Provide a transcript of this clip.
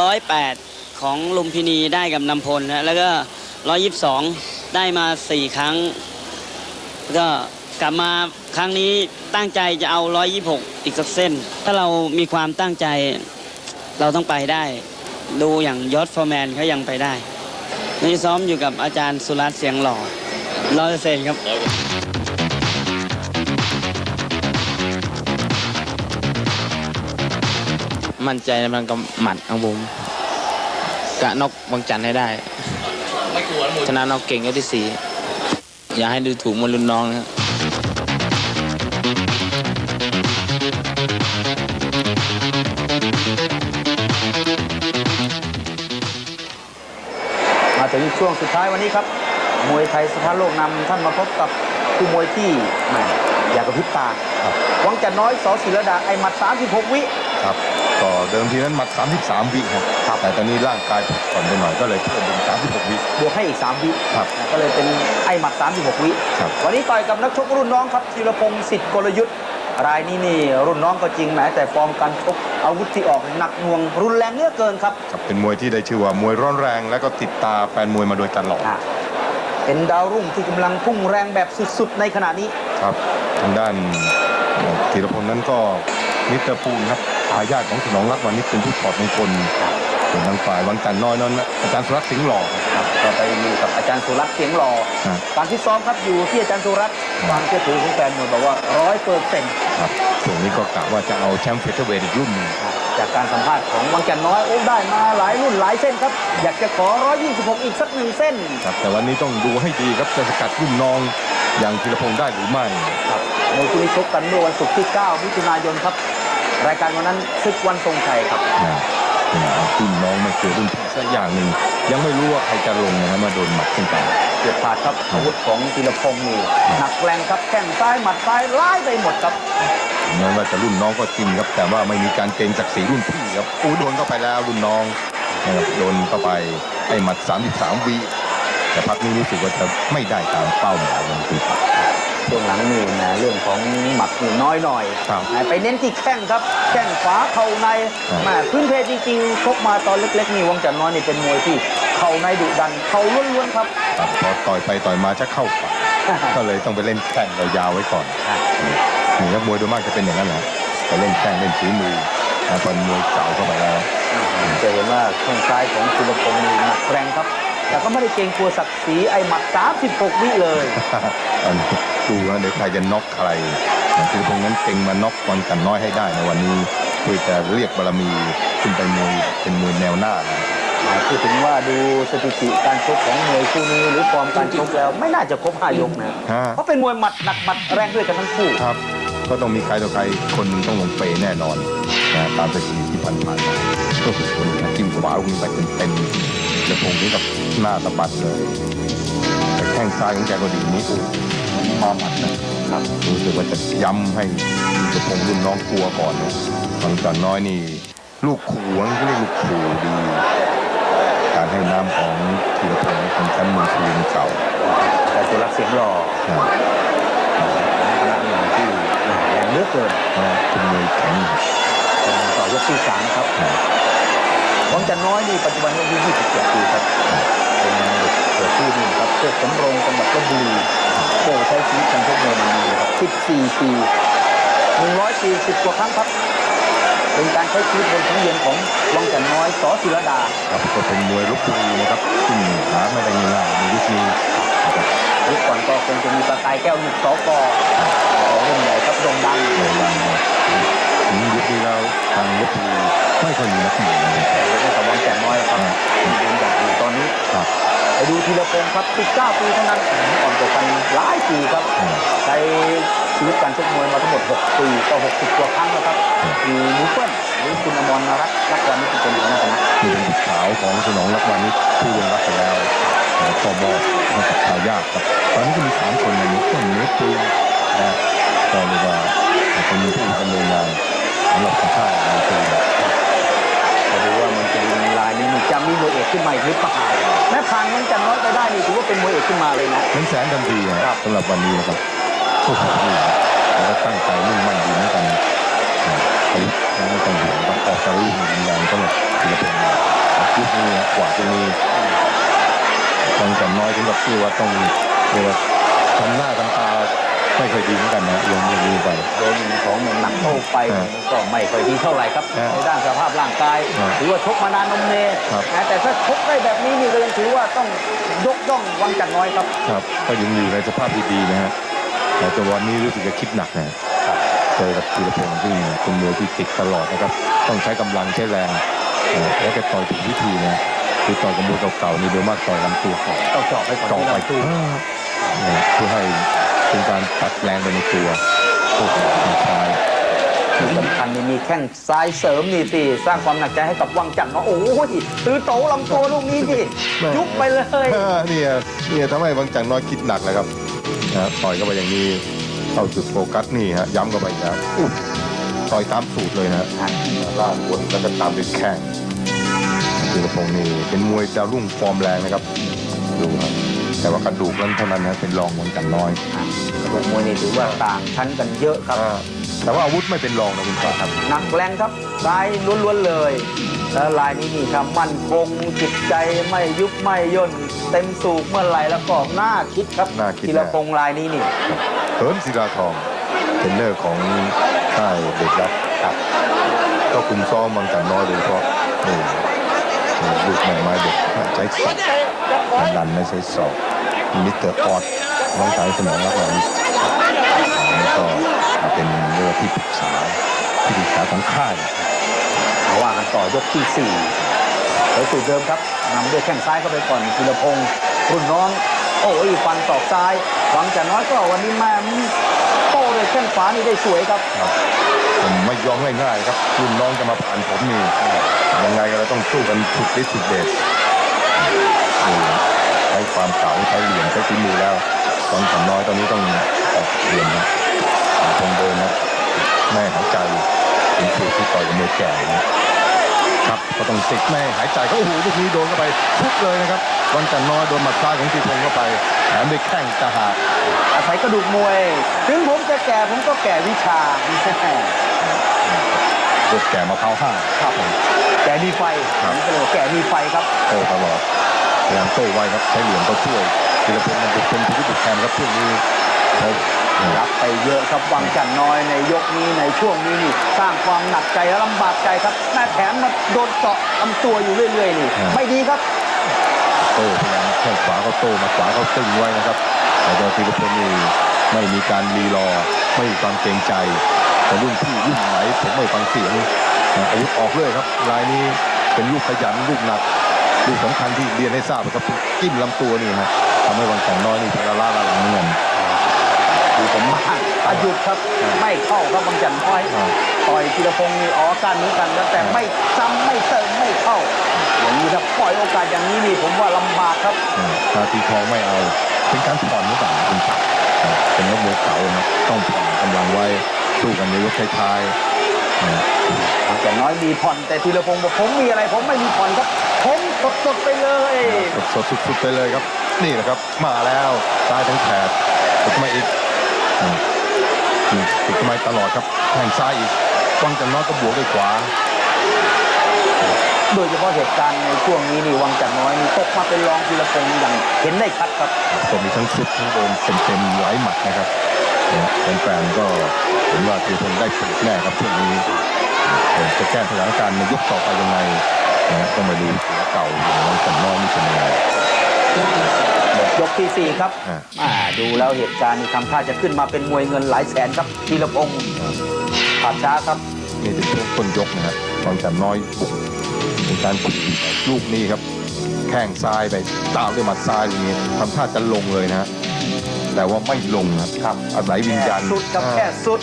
ร้อยแปดของลุมพินีได้กับนำพลนะแล้วก็ร้อยยี่สองได้มาสี่ครั้ง ก็กลับมาครั้งนี้ตั้งใจจะเอาร้อยยี่หกอีกสักเส้น ถ้าเรามีความตั้งใจเราต้องไปได้ ดูอย่างยอดฟอร์แมนเขายังไปได้นี่ซ้อมอยู่กับอาจารย์สุรัตน์เสียงหล่อร้อยเซนครับ มั่นใจในพลังกำหมัดของผมกะนอกวังจันทร์ให้ได้ชนะนอกเก่งยกที่สี่อย่าให้ดูถูกมวลรุ่นน้องนะครับมาถึงช่วงสุดท้ายวันนี้ครับ มวยไทยสถานโลกนำท่านมาพบกับคู่มวยที่แหมอยากกระพริบตาหวังจันน้อยสอศิรดาไอหมัด36 วิครับ ก็เดิมทีนั้นหมัด 33 วิครับแต่ตอนนี้ร่างกายผักผ่อนไปหน่อยก็เลยเพิ่มเป็น 36 วิ บวกให้อีก 3 วิครับนะก็เลยเป็นไอหมัด 36 วิ ครับ วันนี้ต่อยกับนักชกรุ่นน้องครับธีรพงศ์สิทธิ์กลยุทธ์รายนี้นี่รุ่นน้องก็จริงแหมแต่ฟอร์มการชกอาวุธที่ออกหนักหน่วงรุนแรงเหลือเกินครับครับเป็นมวยที่ได้ชื่อว่ามวยร้อนแรง และก็ติดตาแฟนมวยมาโดยตลอด อะเป็นดาวรุ่งที่กำลังพุ่งแรงแบบสุดๆ ในขณะนี้ ครับทางด้านธีรพลนั้นก็มิสเตอร์ปูนครับ ทายาทของสนองรักวันนี้เป็นผู้ถอดมงคลส่วนทางฝ่ายวังจันทร์น้อยนั้นอาจารย์สุรัตน์สิงห์หล่อครับก็ไปอยู่กับอาจารย์สุรัตน์เสียงหล่อครับการที่ซ้อมครับอยู่ที่อาจารย์สุรัตน์ความเชื่อถือของแฟนมวยบอกว่าร้อยเปอร์เซ็นต์ครับส่วนนี้ก็กะว่าจะเอาแชมป์เฟเธอร์เวทอีกรุ่นหนึ่งจากการสัมภาษณ์ของวังจันทร์น้อยโอ้ได้มาหลายรุ่นหลายเส้นครับ อยากจะขอ 126 อีกสักหนึ่งเส้นครับแต่วันนี้ต้องดูให้ดีครับจะสกัดรุ่นน้องอย่างธีรพงศ์ได้หรือไม่ครับมวยคู่นี้ชกกันเมื่อวันศุกร์ที่ 9 มิถุนายนครับ รายการวันนั้นศึกวันทรงชัยครับนะเนี่ยเอารุ่นน้องมาเจอรุ่นพี่สักอย่างหนึ่งยังไม่รู้ว่าใครจะลงนะครับมาโดนหมัดขึ้นไปเกียรติพลาดครับอาวุธของธีรพงศ์นี่หนักแรงครับแข้งซ้ายหมัดซ้ายไล่ไปหมดครับแม้ว่าจะรุ่นน้องก็จริงครับ แต่ว่าไม่มีการเกรงศักดิ์ศรีรุ่นพี่ครับอู้โดนเข้าไปแล้วรุ่นน้องนะครับโดนเข้าไปไอ้หมัด 33วิแต่พักนี้รู้สึกว่าจะไม่ได้ตามเป้าหมายของคุณปัก ช่วงหลังนี่นะเรื่องของหมัดนี่น้อยหน่อยครับไปเน้นที่แข้งครับแข้งขวาเข่าในครับ แม่พื้นเพจจริงๆชกมาตอนเล็กๆนี่วังจันทร์น้อยนี่เป็นมวยที่เข่าในดุดันเข่าล้วนๆครับ ครับพอต่อยไปต่อยมาจะเข้าฝักก็เลยต้องไปเล่นแข้งยาวๆไว้ก่อนนี่ครับมวยโดยมากจะเป็นอย่างนั้นแหละไปเล่นแข้งเล่นฝีมือแล้วตอนมวยเก่าเข้าไปแล้ว จะเห็นว่าแข้งซ้ายของธีรพงศ์นี่หนักแรงครับ แต่ก็ไม่ได้เกรงกลัวศักดิ์ศรีไอ้หมัด 36 วิเลย อันนี้ดูนะเดี๋ยวใครจะน็อกใครนะคือตรงนั้นเก่งมาน็อกวันกันน้อยให้ได้ในวันนี้เพื่อจะเรียกบารมีขึ้นไปมวยเป็นมวยแนวหน้านะพูดถึงว่าดูสถิติการชกของมวยคู่นี้หรือฟอร์มการชกแล้ว ไม่น่าจะครบห้ายกนะฮะ เพราะเป็นมวยหมัดหนักหมัดแรงด้วยกันทั้งคู่ ครับ ก็ต้องมีใครต่อใครคนหนึ่งต้องลงเปแน่นอนนะตามสถิติที่ผ่านๆมาก็คือคนที่จิ้มขวาลงไปเต็มๆ จะพงนี้กับหน้าสะบัดเลยแต่แข้งซ้ายของแกก็ดีนี้โอ้มาหมัดนะครับรู้สึกว่าจะย้ำให้จะพงรุ่นน้องกลัวก่อนนะบางจันน้อยนี่ ลูกขู่นะเขาเรียกลูกขู่ดี การให้น้ำของธีรพงศ์เป็นแชมป์เมืองสุรินทร์เก่าแต่สุรักษ์เสียงหล่อนะคณะหนึ่งที่แรงเหลือเกินนะเป็นมวยแข็งต่อยกที่สามครับ นะวังจันทร์น้อยนี่ปัจจุบันอายุ27ปีครับเป็นเด็กเกิดที่นี่ครับโคกสำโรงจังหวัดลบบุรีโก้ใช้ชีวิตการชกมวยมานานเลยครับ14ปี100ปี10กว่าครั้งครับเป็นการใช้ชีวิตบนสังเวียนของวังจันทร์น้อยสอศิรดาครับก็เป็นมวยลุกบุรีนะครับซึ่งหาไม่ได้ง่ายๆในยุคนี้นะครับยุคก่อนก็คงจะมีประกายแก้วหนุกสอกอ แล้วทางลุกบุรีไม่ค่อยมีนักมวยนะครับแต่ก็กับวังจันทร์น้อยครับยืนหยัดอยู่ตอนนี้ครับไปดูทีละพงศ์ครับ19ปีเท่านั้นอ่อนกว่ากันหลายปีครับอืมใช้ชีวิตการชกมวยมาทั้งหมด 6 ปีต่อ60กว่าครั้งแล้วครับมีมูเฟิลหรือคุณอมรนรักษ์รักวันนี้เป็นหัวหน้าคณะนี่เป็นบุตรสาวของสนองรักวันนี้ผู้ลงรับไปแล้วแต่ก็บอกให้กับทายาทครับตอนนี้ก็มีสามคนในนี้ต้นเนื้อปืนนะก็เรียกว่าเป็นผู้ดำเนินงาน สำหรับข้าในปีมาดูว่ามันจะมีลายนี้มันจะมีมวยเอกขึ้นมาอีกหรือเปล่าแม้ผ่านมันจันน้อยไปได้นี่ถือว่าเป็นมวยเอกขึ้นมาเลยนะเป็นแสนทันทีนะครับสำหรับวันนี้นะครับโอ้โหแล้วก็ตั้งใจมุ่งมั่นดีเหมือนกันนะอาวุธไม่ต้องห่วงครับออกจากลูกมีวิญญาณก็แบบทีละคนยุคนี้กว่าจะมีต้องจำน้อยถึงกับที่ว่าต้องเรียกว่าทำหน้าทำตา ไม่ค่อยดีเหมือนกันนะลงอย่างนี้ไป โดนของหนักเข้าไปครับก็ไม่ค่อยดีเท่าไหร่ครับครับในด้านสภาพร่างกายครับถือว่าชกมานานนมเนครับ นะแต่ถ้าชกได้แบบนี้นี่ก็ยังถือว่าต้องยกย่องวังจันทร์น้อยครับ ครับก็ยังอยู่ในสภาพที่ดีนะฮะแต่วันนี้รู้สึกจะคิดหนักนะเจอกับธีรพงศ์ซึ่งเป็นมวยที่ติดตลอดนะครับ ต้องใช้กำลังใช้แรงเออแล้วแกต่อยถูกวิธีนะคือต่อยกับมวยเก่าๆนี่โดยมากต่อยลำตัวก่อนต้องเจาะไปก่อนเจาะที่ไปลำตัวเนี่ยเพื่อให้ เป็นการตัดแรงไปในตัวโอ้โหชายที่สำคัญนี่มีแข้งซ้ายเสริมนี่สิสร้างความหนักใจให้กับวังจันทร์เนาะโอ้ยตื้อโตลำตัวลูกนี้สิยุบไปเลยเออเนี่ยเนี่ยทำให้บางจังน้อยคิดหนักเลยครับนะต่อยเข้าไปอย่างนี้เข้าจุดโฟกัสนี่ฮะย้ำเข้าไปครับอุ๊ยต่อยตามสูตรเลยนะฮะล่างบนแล้วก็ตามด้วยแข้งธีรพงศ์นี่เป็นมวยดาวรุ่งฟอร์มแรงนะครับดูครับ แต่ว่ากระดูกนั้นเท่านั้นนะเป็นรองบางจังน้อยลูกมวยนี่ถือว่าต่างชั้นกันเยอะครับอ่าแต่ว่าอาวุธไม่เป็นรองนะคุณป้าครับ หนักแรงครับซ้ายล้วนๆเลย แล้วลายนี้นี่ครับมั่นคงจิตใจไม่ยุบไม่ย่นเต็มสูบเมื่อไหร่แล้วก็น่าคิดครับน่าคิด ธีรพงษ์ลายนี้นี่ เฮิร์นศิลาทองเทรนเนอร์ของค่ายเด็กรับครับก็คุมซ้อมบางจังน้อยโดยเฉพาะนี่นี่ลูกแม่ไม้เด็กใช้ ศอกดันไม่ใช้ศอกมิสเตอร์ออดน้องชายสมองรักหลานนี่ก็เป็นเรื่องที่ปรึกษาที่ปรึกษาของค่ายมาว่ากันต่อยกที่สี่โดยสูตรเดิมครับนำด้วยแข้งซ้ายเข้าไปก่อนธีรพงษ์รุ่นน้อง โอ้ยฟันศอกซ้ายหวังจะน้อยก็วันนี้แม่โต้ด้วยแข้งขวานี่ได้สวยครับครับผมไม่ยอมง่ายๆครับรุ่นน้องจะมาผ่านผมนี่ยังไงก็เราต้องสู้กันสุดฤทธิ์สุดเดชนี่ใช้ ความเก่าใช้เหลี่ยมใช้ฝีมือแล้วตอนสำน้อยตอนนี้ต้องออกเหลี่ยมนะคงเดินนะแม่หายใจเป็นสูตรที่ต่อยกับมวยแก่นะครับก็ต้องติดแม่หายใจก็โอ้โหลูกนี้โดนเข้าไปทุบเลยนะครับวันจันทร์น้อยโดนหมัดซ้ายของตีพงเข้าไปแถมด้วยแข้งตะหากอาศัยกระดูกมวย ถึงผมจะแก่ผมก็แก่วิชาพวกแก่มะพร้าวห้าครับแก่มีไฟครับผมก็เลยว่าแก่มีไฟครับโต้ตลอด พยายามโต้ไว้ครับใช้เหลี่ยมก็ช่วยธีรพงศ์มันเป็นพิธีบุกแทนครับช่วงนี้เขารับไปเยอะครับวังจันทร์น้อยในยกนี้ในช่วงนี้นี่สร้างความหนักใจและลำบากใจครับหน้าแถมมาโดนเจาะลำตัวอยู่เรื่อยๆนี่ไม่ดีครับโต้พยายามแข้งขวาเขาโต้มาขวาเขาตึงไว้นะครับแต่ตัวธีรพงศ์นี่ไม่มีการรีรอไม่มีความเกรงใจแต่รุ่นพี่รุ่นไหนผมไม่ฟังเสียงนะอาวุธออกเลยครับลายนี้เป็นลูกขยันลูกหนัก ลูกสำคัญที่เรียนให้ทราบนะครับกิ้มลำตัวนี่ฮะทำให้วังจันทร์น้อยนี่พลาล่าละหลังเงินดูผมมากอายุดครับไม่เข้าครับวังจันทร์น้อยครับต่อยธีรพงศ์นี่อ๋อการนี้กันแล้วแต่ไม่ซ้ำไม่เติมไม่เข้าอย่างนี้ครับปล่อยโอกาสอย่างนี้นี่ผมว่าลำบากครับนาทีทองไม่เอา เป็นการผ่อนหรือเปล่าคุณตักเป็นนักมวยเก่านะต้องผ่อนกำลังไว้สู้กันในยกท้ายๆ นะแต่น้อยมีผ่อนแต่ธีรพงศ์บอกผมมีอะไรผมไม่มีผ่อนครับ ผมสดสดไปเลยสดสุดๆไปเลยครับ นี่แหละครับ มาแล้วซ้ายทั้งแถบติดมาอีกติดมาตลอดครับแทงซ้ายอีกฟังจันน้อยก็บวกด้วยขวา โดยเฉพาะเหตุการณ์ในช่วงนี้นี่วังจันน้อยนี่ตกมาเป็นรองธีรพงศ์อย่างเห็นได้ชัดครับก็มีทั้งสุดทั้งโดนเต็มๆหลายหมัดนะครับ แฟนๆก็เห็นว่าธีรพงศ์ได้ผลแน่ครับช่วงนี้เออจะแก้สถานการณ์ในยกต่อไปยังไงนะต้องมาดูหัวเก่าอย่างน้องจันน้อยนี่เป็นยังไงยกที่สี่ครับอ่าอ่าดูแล้วเหตุการณ์นี่ทำท่าจะขึ้นมาเป็นมวยเงินหลายแสนครับธีรพงศ์ผ่านช้าครับ นี่เป็นช่วงต้นยกนะครับบางจันน้อยบุกเป็นการบุกลูกนี้ครับ แข้งซ้ายไปตามด้วยหมัดซ้ายอย่างนี้ทำท่าจะลงเลยนะฮะ แต่ว่าไม่ลงนะครับอาศัยวิญญาณสุดครับอ่าแค่สุด